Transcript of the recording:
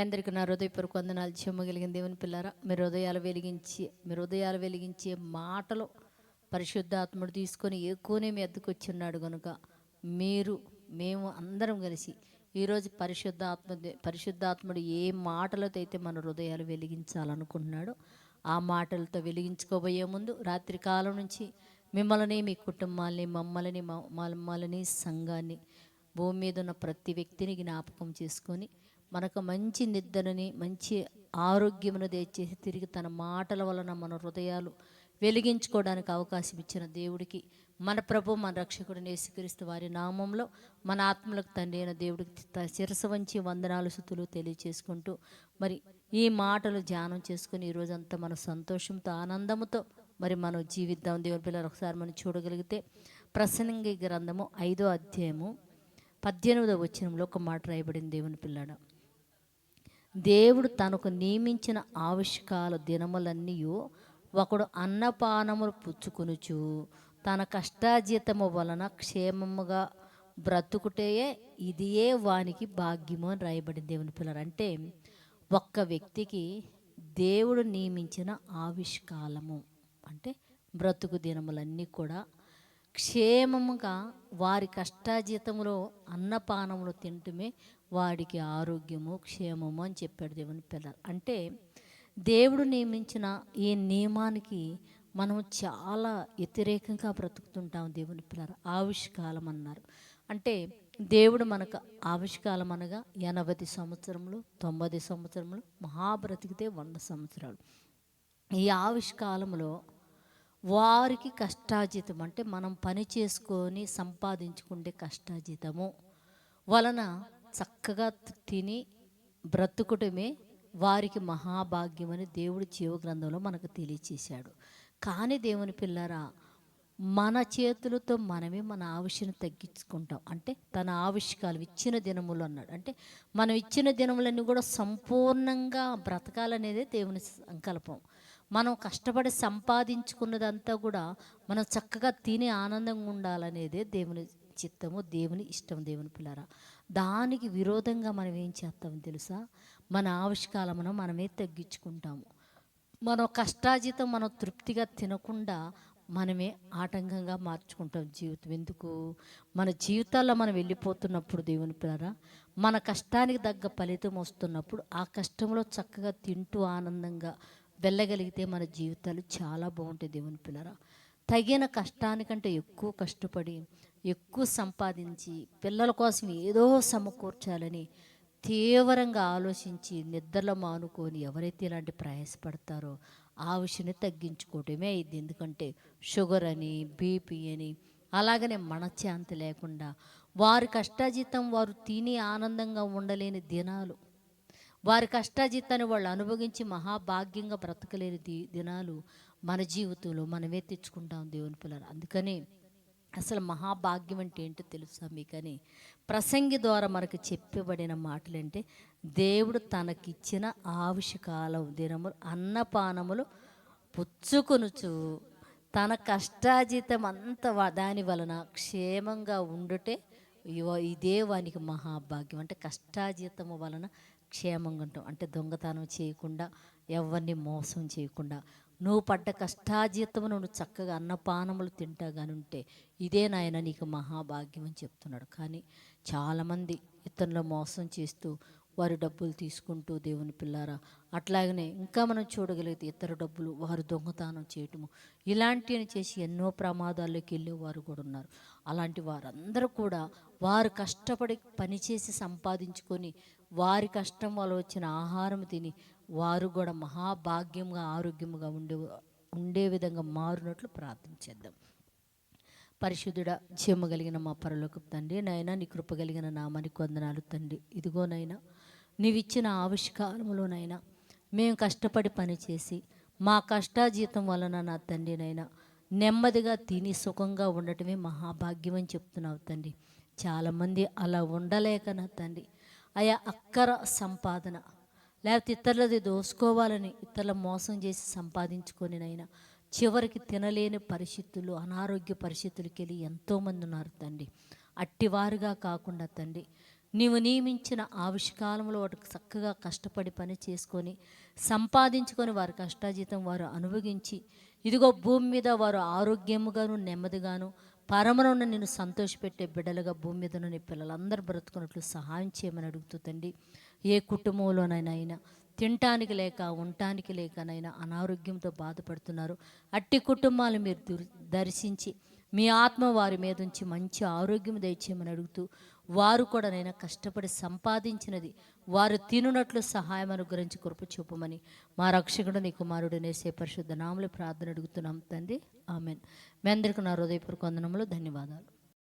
మీ అందరికీ నా హృదయపూర్వక వందనాలు. చెమ్మగలిగిన దేవుని పిల్లారా మీరు హృదయాలు వెలిగించి మీరు హృదయాలు వెలిగించే మాటలు పరిశుద్ధాత్ముడు తీసుకొని ఎక్కువనే మీ ఎద్దుకు వచ్చిన్నాడు కనుక మీరు మేము అందరం కలిసి ఈరోజు పరిశుద్ధాత్మ పరిశుద్ధాత్ముడు ఏ మాటలతో అయితే మన హృదయాలు వెలిగించాలనుకుంటున్నాడో ఆ మాటలతో వెలిగించుకోబోయే ముందు రాత్రి కాలం నుంచి మిమ్మల్ని మీ కుటుంబాల్ని మమ్మల్ని మమ్మల్ని సంఘాన్ని భూమి మీద ఉన్న ప్రతి వ్యక్తిని జ్ఞాపకం చేసుకొని మనకు మంచి నిద్రని మంచి ఆరోగ్యమును దయచేసి తిరిగి తన మాటల వలన మన హృదయాలు వెలిగించుకోవడానికి అవకాశం ఇచ్చిన దేవుడికి మన ప్రభు మన రక్షకుడు యేసుక్రీస్తు వారి నామంలో మన ఆత్మలకు తండ్రి అయిన దేవుడికి త- శిరస వంచి వందనాలు శుతులు తెలియచేసుకుంటూ మరి ఈ మాటలు ధ్యానం చేసుకుని ఈ మన సంతోషంతో ఆనందంతో మరి మనం జీవిద్దాం. దేవుని పిల్లలు ఒకసారి మనం చూడగలిగితే ప్రసంగి గ్రంథము ఐదో అధ్యాయము పద్దెనిమిదో వచ్చినంలో ఒక మాట రాయబడింది దేవుని పిల్లడం. దేవుడు తనకు నియమించిన ఆవిష్కాల దినములన్నీ ఒకడు అన్నపానములు పుచ్చుకొనుచు తన కష్టాజీతము వలన క్షేమముగా బ్రతుకుటయే ఇదియే వానికి భాగ్యము అని రాయబడింది దేవుని పిల్లలు. అంటే ఒక్క వ్యక్తికి దేవుడు నియమించిన ఆవిష్కాలము అంటే బ్రతుకు దినములన్నీ కూడా క్షేమముగా వారి కష్టాజీతములో అన్నపానములు తింటమే వాడికి ఆరోగ్యము క్షేమము అని చెప్పాడు దేవుని పిల్లలు. అంటే దేవుడు నియమించిన ఈ నియమానికి మనం చాలా వ్యతిరేకంగా బ్రతుకుతుంటాం దేవుని పిల్లలు. ఆవిష్కాలం అన్నారు. అంటే దేవుడు మనకు ఆవిష్కాలం అనగా ఎనభై సంవత్సరములు తొంభై సంవత్సరములు మహా బ్రతికితే వంద సంవత్సరాలు. ఈ ఆవిష్కాలంలో వారికి కష్టాజీతం అంటే మనం పని చేసుకొని సంపాదించుకుంటే కష్టాజీతము వలన చక్కగా తిని బ్రతుకుటమే వారికి మహాభాగ్యం అని దేవుడు జీవ గ్రంథంలో మనకు తెలియచేశాడు. కానీ దేవుని పిల్లరా మన చేతులతో మనమే మన ఆవిష్యను తగ్గించుకుంటాం. అంటే తన ఆవిష్కాలు ఇచ్చిన దినములు అన్నాడు. అంటే మనం ఇచ్చిన దినములన్నీ కూడా సంపూర్ణంగా బ్రతకాలనేదే దేవుని సంకల్పం. మనం కష్టపడి సంపాదించుకున్నదంతా కూడా మనం చక్కగా తిని ఆనందంగా ఉండాలనేదే దేవుని చిత్తము దేవుని ఇష్టం దేవుని పిల్లరా. దానికి విరోధంగా మనం ఏం చేస్తాం తెలుసా? మన ఆవిష్కాలమును మనమే తగ్గించుకుంటాము. మనం కష్టాజీతం మనం తృప్తిగా తినకుండా మనమే ఆటంకంగా మార్చుకుంటాం జీవితం. ఎందుకు? మన జీవితాల్లో మనం వెళ్ళిపోతున్నప్పుడు దేవుని పిల్లరా మన కష్టానికి తగ్గ ఫలితం వస్తున్నప్పుడు ఆ కష్టంలో చక్కగా తింటూ ఆనందంగా వెళ్ళగలిగితే మన జీవితాలు చాలా బాగుంటాయి దేవుని పిల్లరా. తగిన కష్టానికంటే ఎక్కువ కష్టపడి ఎక్కువ సంపాదించి పిల్లల కోసం ఏదో సమకూర్చాలని తీవ్రంగా ఆలోచించి నిద్రలో మానుకొని ఎవరైతే ఇలాంటి ప్రయాసపడతారో ఆ విషయాన్ని తగ్గించుకోవటమే అయింది ఎందుకంటే షుగర్ అని బీపీ అని అలాగనే మనశ్శాంతి లేకుండా వారి కష్టాజీతం వారు తిని ఆనందంగా ఉండలేని దినాలు. వారి కష్టాజీతాన్ని వాళ్ళు అనుభవించి మహాభాగ్యంగా బ్రతకలేని ది దినాలు మన జీవితంలో మనమే తెచ్చుకుంటాం దేవుని పిల్లలు. అందుకని అసలు మహాభాగ్యం అంటే ఏంటో తెలుసా మీకని? ప్రసంగి ద్వారా మనకు చెప్పబడిన మాటలంటే దేవుడు తనకిచ్చిన ఆవిషకాల దినములు అన్నపానములు పుచ్చుకొనుచు తన కష్టాజీతం అంత దాని వలన క్షేమంగా ఉండుటే ఇదే వానికి మహాభాగ్యం. అంటే కష్టాజీతము వలన క్షేమంగా ఉంటాం అంటే దొంగతనం చేయకుండా ఎవరిని మోసం చేయకుండా. నువ్వు పడ్డ కష్టాజీతము నువ్వు చక్కగా అన్నపానములు తింటా కానీ ఉంటే ఇదే నాయన నీకు మహాభాగ్యం అని చెప్తున్నాడు. కానీ చాలామంది ఇతరులు మోసం చేస్తూ వారు డబ్బులు తీసుకుంటూ దేవుని పిల్లారా అట్లాగనే ఇంకా మనం చూడగలిగితే ఇతర డబ్బులు వారు దొంగతనం చేయటము. ఇలాంటివి చేసి ఎన్నో ప్రమాదాల్లోకి వెళ్ళే వారు కూడా ఉన్నారు. అలాంటి వారందరూ కూడా వారు కష్టపడి పనిచేసి సంపాదించుకొని వారి కష్టం వల్ల వచ్చిన ఆహారం తిని వారు కూడా మహాభాగ్యంగా ఆరోగ్యంగా ఉండే ఉండే విధంగా మారినట్లు ప్రార్థించేద్దాం పరిశుద్ధుడ జీవము కలిగిన మా పరలోకి తండ్రి నాయన నీ కృప కలిగిన నామానికి వందనాలు తండ్రి. ఇదిగో నైనా నీవిచ్చిన ఆవిష్కారములోనైనా మేము కష్టపడి పనిచేసి మా కష్టాజీతం వలన నా తండ్రి నైనా నెమ్మదిగా తిని సుఖంగా ఉండటమే మహాభాగ్యం అని చెప్తున్నావు తండ్రి. చాలామంది అలా ఉండలేక నా తండ్రి అయా అక్కర సంపాదన లేకపోతే ఇతరులది దోసుకోవాలని ఇతరుల మోసం చేసి సంపాదించుకొని నైనా చివరికి తినలేని పరిస్థితులు అనారోగ్య పరిస్థితులకి వెళ్ళి ఎంతోమంది ఉన్నారు తండ్రి. అట్టివారుగా కాకుండా తండ్రి నీవు నియమించిన ఆవిష్కాలంలో వాటికి చక్కగా కష్టపడి పని చేసుకొని సంపాదించుకొని వారి కష్టాజీతం వారు అనుభవించి ఇదిగో భూమి మీద వారు ఆరోగ్యముగాను నెమ్మదిగాను పరమనున్న నేను సంతోషపెట్టే బిడ్డలుగా భూమి మీద నీ పిల్లలందరూ బ్రతుకున్నట్లు సహాయం చేయమని అడుగుతూ తండ్రి ఏ కుటుంబంలోనైనా అయినా తినటానికి లేక ఉండటానికి లేకనైనా అనారోగ్యంతో బాధపడుతున్నారు. అట్టి కుటుంబాలు మీరు దుర్- దర్శించి మీ ఆత్మ వారి మీద ఉంచి మంచి ఆరోగ్యం దయచేయమని అడుగుతూ వారు కూడా నైనా కష్టపడి సంపాదించినది వారు తినునట్లు సహాయం అనుగ్రహించి కృప చూపమని మా రక్షకుడు నీ కుమారుడు నేసే పరిశుద్ధ నామలు ప్రార్థన అడుగుతున్నాం తండ్రి. ఆమెన్. మీ అందరికీ నా హృదయపూర్వక వందనములు ధన్యవాదాలు.